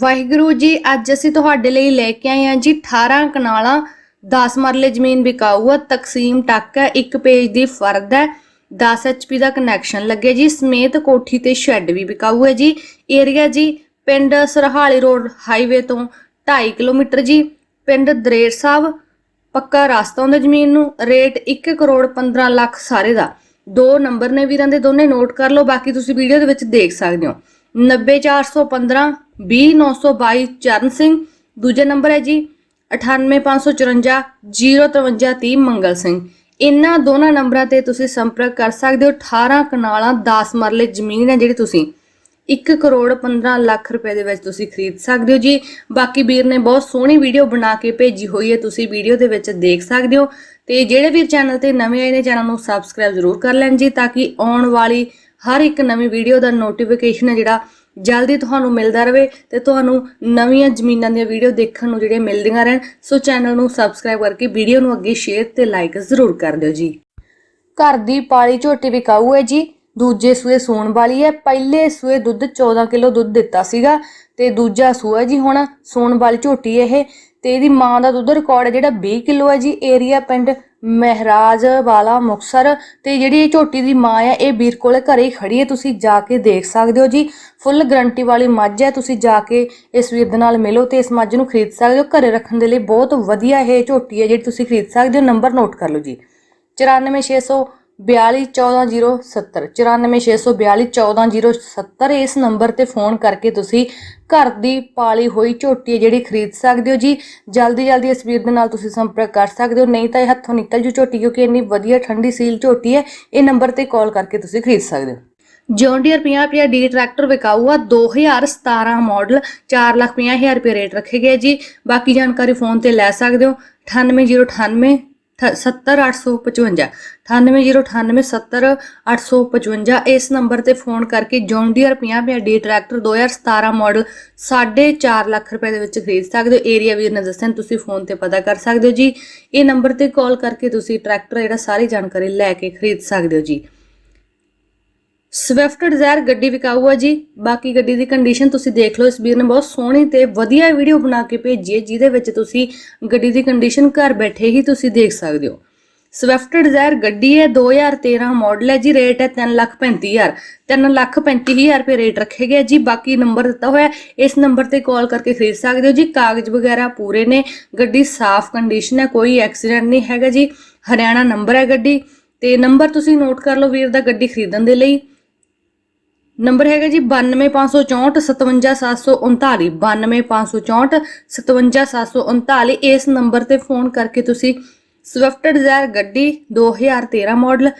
ਵਾਹਿਗੁਰੂ ਜੀ, ਅੱਜ ਅਸੀਂ ਤੁਹਾਡੇ ਲਈ ਲੈ ਕੇ ਆਏ ਹਾਂ ਜੀ 18 ਕਨਾਲਾਂ 10 ਮਰਲੇ ਜ਼ਮੀਨ ਵਿਕਾਊ ਆ ਤਕਸੀਮ ਟੱਕ ਹੈ, ਇੱਕ ਪੇਜ ਦੀ ਫਰਦ ਹੈ 10 ਐਚਪੀ ਦਾ ਕਨੈਕਸ਼ਨ ਲੱਗੇ ਜੀ, ਸਮੇਤ ਕੋਠੀ ਤੇ ਸ਼ੈੱਡ ਵੀ ਵਿਕਾਊ ਹੈ ਜੀ। ਏਰੀਆ ਜੀ ਪਿੰਡ ਸਰਹਾਲੀ ਰੋਡ ਹਾਈਵੇ ਤੋਂ 2.5 ਕਿਲੋਮੀਟਰ ਜੀ, ਪਿੰਡ ਦਰੇਰ ਸਾਹਿਬ, ਪੱਕਾ ਰਸਤਾ ਹੁੰਦਾ ਜ਼ਮੀਨ ਨੂੰ, ਰੇਟ 1 ਕਰੋੜ 15 ਲੱਖ ਸਾਰੇ ਦਾ। ਦੋ ਨੰਬਰ ਨੇ ਵੀਰਾਂ ਦੇ, ਦੋਨੇ ਨੋਟ ਕਰ ਲਓ, ਬਾਕੀ ਤੁਸੀਂ ਵੀਡੀਓ ਦੇ ਵਿੱਚ ਦੇਖ ਸਕਦੇ ਹੋ। 90415 20922 ਚਰਨ ਸਿੰਘ। ਦੂਜਾ ਨੰਬਰ ਹੈ ਜੀ 98554 05330 ਮੰਗਲ ਸਿੰਘ। ਇਹਨਾਂ ਦੋਨਾਂ ਨੰਬਰਾਂ ਤੇ ਤੁਸੀਂ ਸੰਪਰਕ ਕਰ ਸਕਦੇ ਹੋ। 18 ਕਨਾਲਾਂ 10 ਮਰਲੇ ਜ਼ਮੀਨ ਹੈ ਜਿਹੜੀ ਤੁਸੀਂ 1 ਕਰੋੜ 15 ਲੱਖ ਰੁਪਏ ਦੇ ਵਿੱਚ ਤੁਸੀਂ ਖਰੀਦ ਸਕਦੇ ਹੋ ਜੀ। ਬਾਕੀ ਵੀਰ ਨੇ ਬਹੁਤ ਸੋਹਣੀ ਵੀਡੀਓ ਬਣਾ ਕੇ ਭੇਜੀ ਹੋਈ ਹੈ, ਤੁਸੀਂ ਵੀਡੀਓ ਦੇ ਵਿੱਚ ਦੇਖ ਸਕਦੇ ਹੋ। ਤੇ ਜਿਹੜੇ ਵੀਰ ਚੈਨਲ ਤੇ ਨਵੇਂ ਆਏ ਨੇ, ਚੈਨਲ ਨੂੰ ਸਬਸਕ੍ਰਾਈਬ ਜ਼ਰੂਰ ਕਰ ਲੈਣ ਜੀ, ਤਾਂ ਕਿ ਆਉਣ ਵਾਲੀ ਹਰ ਇੱਕ ਨਵੀਂ ਵੀਡੀਓ ਦਾ ਨੋਟੀਫਿਕੇਸ਼ਨ ਹੈ ਜਿਹੜਾ ਜਲਦੀ ਤੁਹਾਨੂੰ ਮਿਲਦਾ ਰਹੇ ਤੇ ਤੁਹਾਨੂੰ ਨਵੀਆਂ ਜ਼ਮੀਨਾਂ ਦੀਆਂ ਵੀਡੀਓ ਦੇਖਣ ਨੂੰ ਜਿਹੜੀਆਂ ਮਿਲਦੀਆਂ ਰਹਿਣ। ਸੋ ਚੈਨਲ ਨੂੰ ਸਬਸਕ੍ਰਾਈਬ ਕਰਕੇ ਵੀਡੀਓ ਨੂੰ ਅੱਗੇ ਸ਼ੇਅਰ ਤੇ ਲਾਈਕ ਜ਼ਰੂਰ ਕਰ ਦਿਓ ਜੀ। ਘਰ ਦੀ ਪਾਲੀ ਝੋਟੀ ਵਿਕਾਊ ਹੈ ਜੀ। ਦੂਜੇ ਸੂਏ ਸੂਣ ਵਾਲੀ ਹੈ। ਪਹਿਲੇ ਸੂਏ ਦੁੱਧ 14 ਕਿਲੋ ਦੁੱਧ ਦਿੱਤਾ ਸੀਗਾ। ਤੇ ਦੂਜਾ ਸੂਆ ਜੀ ਹੁਣ ਸੋਣ ਵਾਲੀ ਝੋਟੀ ਇਹ ਤੇ ਇਹਦੀ ਮਾਂ ਦਾ ਦੁੱਧ ਰਿਕਾਰਡ ਹੈ ਜਿਹੜਾ 20 ਕਿਲੋ ਹੈ ਜੀ ਏਰੀਆ ਪਿੰਡ ਮਹਿਰਾਜ ਵਾਲਾ ਮੁਕਸਰ ਤੇ ਜਿਹੜੀ ਇਹ ਝੋਟੀ ਦੀ ਮਾਂ ਹੈ, ਇਹ ਵੀਰ ਕੋਲੇ ਘਰੇ ਹੀ ਖੜੀ ਹੈ, ਤੁਸੀਂ ਜਾ ਕੇ ਦੇਖ ਸਕਦੇ ਹੋ ਜੀ। ਫੁੱਲ ਗਰੰਟੀ ਵਾਲੀ ਮੱਝ ਹੈ, ਤੁਸੀਂ ਜਾ ਕੇ ਇਸ ਵੀਰ ਦੇ ਨਾਲ ਮਿਲੋ ਤੇ ਇਸ ਮੱਝ ਨੂੰ ਖਰੀਦ ਸਕਦੇ ਹੋ। ਘਰੇ ਰੱਖਣ ਦੇ ਲਈ ਬਹੁਤ ਵਧੀਆ ਇਹ ਝੋਟੀ ਹੈ ਜਿਹੜੀ ਤੁਸੀਂ ਖਰੀਦ ਸਕਦੇ ਹੋ, ਨੰਬਰ ਨੋਟ ਕਰ ਲਓ ਜੀ। 94642 94642 ਇਸ ਨੰਬਰ ਤੇ ਫੋਨ ਕਰਕੇ ਤੁਸੀਂ ਘਰ ਦੀ ਪਾਲੀ ਹੋਈ ਝੋਟੀ ਜਿਹੜੀ ਖਰੀਦ ਸਕਦੇ ਹੋ ਜੀ। ਜਲਦੀ ਜਲਦੀ ਇਸ ਵੀਰ ਦੇ ਨਾਲ ਤੁਸੀਂ ਸੰਪਰਕ ਕਰ ਸਕਦੇ ਹੋ। ਨਹੀਂ ਤਾਂ ਇਹ ਹੱਥੋਂ ਨਿਕਲ ਜੂ ਝੋਟੀ ਕਿਉਂਕਿ ਇੰਨੀ ਵਧੀਆ ਠੰਡੀ ਸੀਲ ਝੋਟੀ ਹੈ। ਇਹ ਨੰਬਰ ਤੇ ਕਾਲ ਕਰਕੇ ਤੁਸੀਂ ਖਰੀਦ ਸਕਦੇ ਹੋ। ਜੌਨ ਡੀਅਰ 50 ਡੀ ਟਰੈਕਟਰ ਵਿਕਾਊ ਆ 2017 ਮਾਡਲ 450000 ਰੁਪਏ ਰੇਟ ਰੱਖੇ ਗਏ ਜੀ। ਬਾਕੀ ਜਾਣਕਾਰੀ ਫੋਨ ਤੇ ਲੈ ਸਕਦੇ ਹੋ। 98098 70855 98098 70855 ਇਸ ਨੰਬਰ ਤੇ ਫੋਨ ਕਰਕੇ ਜੌਨ ਡੀਅਰ 50 ਰੁਪਿਆ ਡੀ ਟਰੈਕਟਰ 2017 ਮਾਡਲ 4.5 ਲੱਖ ਰੁਪਏ ਦੇ ਵਿੱਚ ਖਰੀਦ ਸਕਦੇ ਹੋ। ਏਰੀਆ ਵੀਰ ਨੇ ਦੱਸਿਆ, ਤੁਸੀਂ ਫੋਨ ਤੇ ਪਤਾ ਕਰ ਸਕਦੇ ਹੋ ਜੀ। ਇਹ ਨੰਬਰ ਤੇ ਕਾਲ ਕਰਕੇ ਤੁਸੀਂ ਟਰੈਕਟਰ ਜਿਹੜਾ ਸਾਰੀ ਜਾਣਕਾਰੀ ਲੈ ਕੇ ਖਰੀਦ ਸਕਦੇ ਹੋ ਜੀ। ਸਵਿਫਟ ਡਿਜ਼ਾਇਰ ਗੱਡੀ ਵਿਕਾਊ ਆ ਜੀ। ਬਾਕੀ ਗੱਡੀ ਦੀ ਕੰਡੀਸ਼ਨ ਤੁਸੀਂ ਦੇਖ ਲਓ, ਇਸ ਵੀਰ ਨੇ ਬਹੁਤ ਸੋਹਣੀ ਤੇ ਵਧੀਆ ਵੀਡੀਓ ਬਣਾ ਕੇ ਭੇਜੀ ਹੈ, ਜਿਹਦੇ ਵਿੱਚ ਤੁਸੀਂ ਗੱਡੀ ਦੀ ਕੰਡੀਸ਼ਨ ਘਰ ਬੈਠੇ ਹੀ ਤੁਸੀਂ ਦੇਖ ਸਕਦੇ ਹੋ। ਸਵਿਫਟ ਡਿਜ਼ਾਇਰ ਗੱਡੀ ਹੈ 2013 ਮਾਡਲ ਹੈ ਜੀ ਰੇਟ ਹੈ 335000 335000 ਰੁਪਏ ਰੇਟ ਰੱਖੇ ਗਏ ਜੀ, ਬਾਕੀ ਨੰਬਰ ਦਿੱਤਾ ਹੋਇਆ ਇਸ ਨੰਬਰ ਤੇ ਕਾਲ ਕਰਕੇ ਖਰੀਦ ਸਕਦੇ ਹੋ ਜੀ, ਕਾਗਜ਼ ਵਗੈਰਾ ਪੂਰੇ ਨੇ, ਗੱਡੀ ਸਾਫ਼ ਕੰਡੀਸ਼ਨ ਹੈ, ਕੋਈ ਐਕਸੀਡੈਂਟ ਨਹੀਂ ਹੈਗਾ ਜੀ। ਹਰਿਆਣਾ ਨੰਬਰ ਹੈ ਗੱਡੀ, ਤੇ ਨੰਬਰ ਤੁਸੀਂ ਨੋਟ ਕਰ ਲਓ ਵੀਰ ਦਾ ਗੱਡੀ ਖਰੀਦਣ ਦੇ ਲਈ। ਨੰਬਰ ਹੈਗਾ ਜੀ 92564 57739 92564 57739 ਇਸ ਨੰਬਰ ਤੇ ਫੋਨ ਕਰਕੇ ਤੁਸੀਂ ਸਵਿਫਟ ਡਿਜ਼ਾਇਰ ਗੱਡੀ 2013 ਮਾਡਲ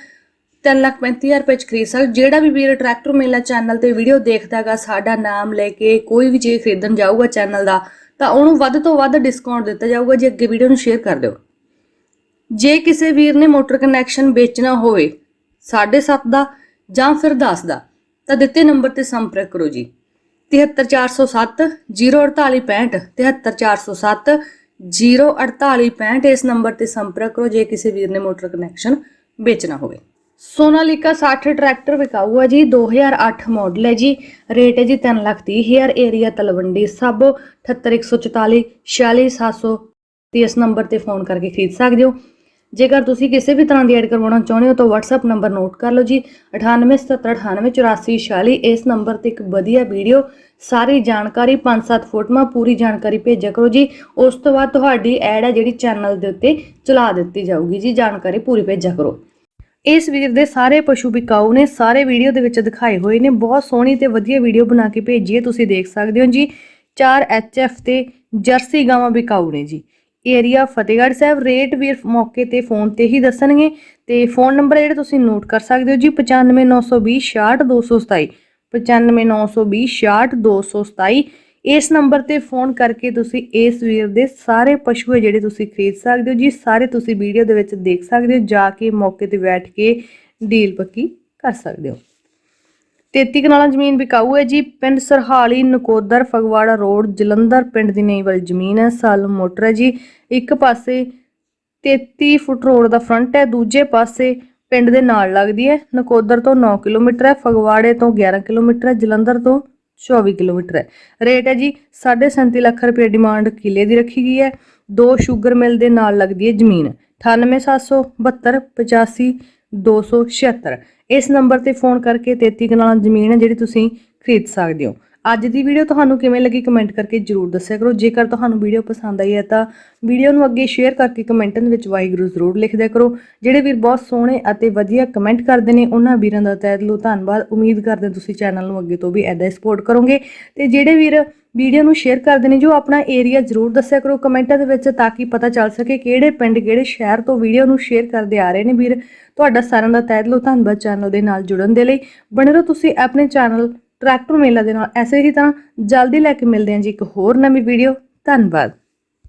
335000 ਰੁਪਏ ਚ ਖਰੀਦ ਸਕਦੇ ਜਿਹੜਾ ਵੀ ਵੀਰ ਟਰੈਕਟਰ ਮੇਲਾ ਚੈਨਲ ਤੇ ਵੀਡੀਓ ਦੇਖਦਾਗਾ ਸਾਡਾ ਨਾਮ ਲੈ ਕੇ ਕੋਈ ਵੀ ਚੀਜ਼ ਖਰੀਦਣ ਜਾਊਗਾ ਚੈਨਲ ਦਾ, ਤਾਂ ਉਹਨੂੰ ਵੱਧ ਤੋਂ ਵੱਧ ਡਿਸਕਾਊਂਟ ਦਿੱਤਾ ਜਾਊਗਾ। ਜੇ ਅੱਗੇ ਵੀਡੀਓ ਨੂੰ ਸ਼ੇਅਰ ਕਰ ਦਿਓ। ਜੇ ਕਿਸੇ ਵੀਰ ਨੇ ਮੋਟਰ ਕਨੈਕਸ਼ਨ ਵੇਚਣਾ ਹੋਵੇ 7.5 ਦਾ ਜਾਂ ਫਿਰ 10 ਦਾ ਤਾਂ ਦਿੱਤੇ ਨੰਬਰ ਤੇ ਸੰਪਰਕ ਕਰੋ ਜੀ। 73407 04865 73407 04865 ਇਸ ਨੰਬਰ ਤੇ ਸੰਪਰਕ ਕਰੋ, ਜੇ ਕਿਸੇ ਵੀਰ ਨੇ ਮੋਟਰ ਕਨੈਕਸ਼ਨ ਵੇਚਣਾ ਹੋਵੇ। ਸੋਨਾਲੀਕਾ 60 ਟਰੈਕਟਰ ਵਿਕਾਊ ਹੈ ਜੀ 2008 ਮਾਡਲ ਹੈ ਜੀ। ਰੇਟ ਹੈ ਜੀ 330000 ਏਰੀਆ ਤਲਵੰਡੀ ਸਾਬੋ 78144 46700 ਤੇ ਇਸ ਨੰਬਰ ਤੇ ਫੋਨ ਕਰਕੇ ਖਰੀਦ ਸਕਦੇ ਹੋ। ਜੇਕਰ ਤੁਸੀਂ ਕਿਸੇ ਵੀ ਤਰ੍ਹਾਂ ਦੀ ਐਡ ਕਰਵਾਉਣਾ ਚਾਹੁੰਦੇ ਹੋ ਤਾਂ WhatsApp ਨੰਬਰ ਨੋਟ ਕਰ ਲਓ ਜੀ। 9877988446 ਇਸ ਨੰਬਰ ਤੇ ਇੱਕ ਵਧੀਆ ਵੀਡੀਓ ਸਾਰੀ ਜਾਣਕਾਰੀ 5-7 ਫੋਟੋਆਂ, ਪੂਰੀ ਜਾਣਕਾਰੀ ਭੇਜਿਆ ਕਰੋ ਜੀ। ਉਸ ਤੋਂ ਬਾਅਦ ਤੁਹਾਡੀ ਐਡ ਹੈ ਜਿਹੜੀ ਚੈਨਲ ਦੇ ਉੱਤੇ ਚਲਾ ਦਿੱਤੀ ਜਾਊਗੀ ਜੀ। ਜਾਣਕਾਰੀ ਪੂਰੀ ਭੇਜਿਆ ਕਰੋ। ਇਸ ਵੀਰ ਦੇ ਸਾਰੇ ਪਸ਼ੂ ਵਿਕਾਊ ਨੇ, ਸਾਰੇ ਵੀਡੀਓ ਦੇ ਵਿੱਚ ਦਿਖਾਏ ਹੋਏ ਨੇ। ਬਹੁਤ ਸੋਹਣੀ ਤੇ ਵਧੀਆ ਵੀਡੀਓ ਬਣਾ ਕੇ ਭੇਜੀ ਹੈ, ਤੁਸੀਂ ਦੇਖ ਸਕਦੇ ਹੋ ਜੀ। 4 ਐਚਐਫ ਤੇ ਜਰਸੀ ਗਾਵਾਂ ਵਿਕਾਊ ਨੇ ਜੀ। ਏਰੀਆ ਫਤਿਹਗੜ੍ਹ ਸਾਹਿਬ ਰੇਟ ਵੀਰ ਮੌਕੇ ਤੇ ਫੋਨ ਤੇ ਹੀ ਦੱਸਣਗੇ ਤੇ ਫੋਨ ਨੰਬਰ ਜਿਹੜੇ ਤੁਸੀਂ ਨੋਟ ਕਰ ਸਕਦੇ ਹੋ ਜੀ 95920 68227 95920 68227 ਇਸ ਨੰਬਰ ਤੇ ਫੋਨ ਕਰਕੇ ਤੁਸੀਂ ਇਸ ਵੀਰ ਦੇ ਸਾਰੇ ਪਸ਼ੂ ਹੈ ਜਿਹੜੇ ਤੁਸੀਂ ਖਰੀਦ ਸਕਦੇ ਹੋ ਜੀ, ਸਾਰੇ ਤੁਸੀਂ ਵੀਡੀਓ ਦੇ ਵਿੱਚ ਦੇਖ ਸਕਦੇ ਹੋ, ਜਾ ਕੇ ਮੌਕੇ ਤੇ ਬੈਠ ਕੇ ਡੀਲ ਪੱਕੀ ਕਰ ਸਕਦੇ ਹੋ। 33 ਕਨਾਲਾਂ ਜ਼ਮੀਨ ਵਿਕਾਊ ਹੈ ਜੀ। ਪਿੰਡ ਸਰਹਾਲੀ, ਨਕੋਦਰ, ਫਗਵਾੜਾ ਰੋਡ, ਜਲੰਧਰ ਪਿੰਡ ਦੀ ਨਈ ਵਾਲੀ ਜ਼ਮੀਨ ਹੈ। ਸਾਲ ਮੋਟਰ ਹੈ ਜੀ। ਇੱਕ ਪਾਸੇ 33 ਫੁੱਟ ਰੋਡ ਦਾ ਫਰੰਟ ਹੈ, ਦੂਜੇ ਪਾਸੇ ਪਿੰਡ ਦੇ ਨਾਲ ਲੱਗਦੀ ਹੈ। ਨਕੋਦਰ ਤੋਂ 9 ਕਿਲੋਮੀਟਰ ਹੈ, ਫਗਵਾੜੇ ਤੋਂ 11 ਕਿਲੋਮੀਟਰ ਹੈ, ਜਲੰਧਰ ਤੋਂ 24 ਕਿਲੋਮੀਟਰ ਹੈ। ਰੇਟ ਹੈ ਜੀ 37.5 ਲੱਖ ਰੁਪਏ ਡਿਮਾਂਡ ਕਿਲੇ ਦੀ ਰੱਖੀ ਗਈ ਹੈ। ਦੋ ਸ਼ੂਗਰ ਮਿਲ ਦੇ ਨਾਲ ਲੱਗਦੀ ਹੈ ਜ਼ਮੀਨ। 98772 85 276 ਇਸ ਨੰਬਰ ਤੇ ਫੋਨ ਕਰਕੇ 33 ਕਨਾਲਾਂ ਜ਼ਮੀਨ ਹੈ ਜਿਹੜੀ ਤੁਸੀਂ ਖਰੀਦ ਸਕਦੇ ਹੋ। ਅੱਜ ਦੀ ਵੀਡੀਓ ਤੁਹਾਨੂੰ ਕਿਵੇਂ ਲੱਗੀ ਕਮੈਂਟ ਕਰਕੇ ਜਰੂਰ ਦੱਸਿਆ ਕਰੋ। ਜੇਕਰ ਤੁਹਾਨੂੰ ਵੀਡੀਓ ਪਸੰਦ ਆਈ ਹੈ ਤਾਂ ਵੀਡੀਓ ਨੂੰ ਅੱਗੇ ਸ਼ੇਅਰ ਕਰਕੇ ਕਮੈਂਟਾਂ ਵਿੱਚ ਵਾਹਿਗੁਰੂ ਜ਼ਰੂਰ ਲਿਖਦਿਆ ਕਰੋ। ਜਿਹੜੇ ਵੀਰ ਬਹੁਤ ਸੋਹਣੇ ਅਤੇ ਵਧੀਆ ਕਮੈਂਟ ਕਰਦੇ ਨੇ, ਉਹਨਾਂ ਵੀਰਾਂ ਦਾ ਤਹਿ ਦਿਲੋਂ ਧੰਨਵਾਦ। ਉਮੀਦ ਕਰਦੇ ਹਾਂ ਤੁਸੀਂ ਚੈਨਲ ਨੂੰ ਅੱਗੇ ਤੋਂ ਵੀ ਐਦਾਂ ਹੀ ਸਪੋਰਟ ਕਰੋਗੇ। ਤੇ ਜਿਹੜੇ ਵੀਰ ਵੀਡੀਓ ਨੂੰ ਸ਼ੇਅਰ ਕਰਦੇ ਨੇ ਜੋ ਆਪਣਾ ਏਰੀਆ ਜ਼ਰੂਰ ਦੱਸਿਆ ਕਰੋ ਕਮੈਂਟਾਂ ਦੇ ਵਿੱਚ ਤਾਂ ਕਿ ਪਤਾ ਚੱਲ ਸਕੇ ਕਿਹੜੇ ਪਿੰਡ, ਕਿਹੜੇ ਸ਼ਹਿਰ ਤੋਂ ਵੀਡੀਓ ਨੂੰ ਸ਼ੇਅਰ ਕਰਦੇ ਆ ਰਹੇ ਨੇ ਵੀਰ। ਤੁਹਾਡਾ ਸਾਰਿਆਂ ਦਾ ਤਹਿ ਦਿਲੋਂ ਧੰਨਵਾਦ ਚੈਨਲ ਦੇ ਨਾਲ ਜੁੜਨ ਦੇ ਲਈ। ਬਣੇ ਰਹੋ ਤੁਸੀਂ ਆਪਣੇ ਚੈਨਲ ਟਰੈਕਟਰ ਮੇਲਾ ਦੇ ਨਾਲ। ਐਸੇ ਹੀ ਤਾਂ ਜਲਦੀ ਲੈ ਕੇ ਮਿਲਦੇ ਹਾਂ ਜੀ ਇੱਕ ਹੋਰ ਨਵੀਂ ਵੀਡੀਓ। ਧੰਨਵਾਦ।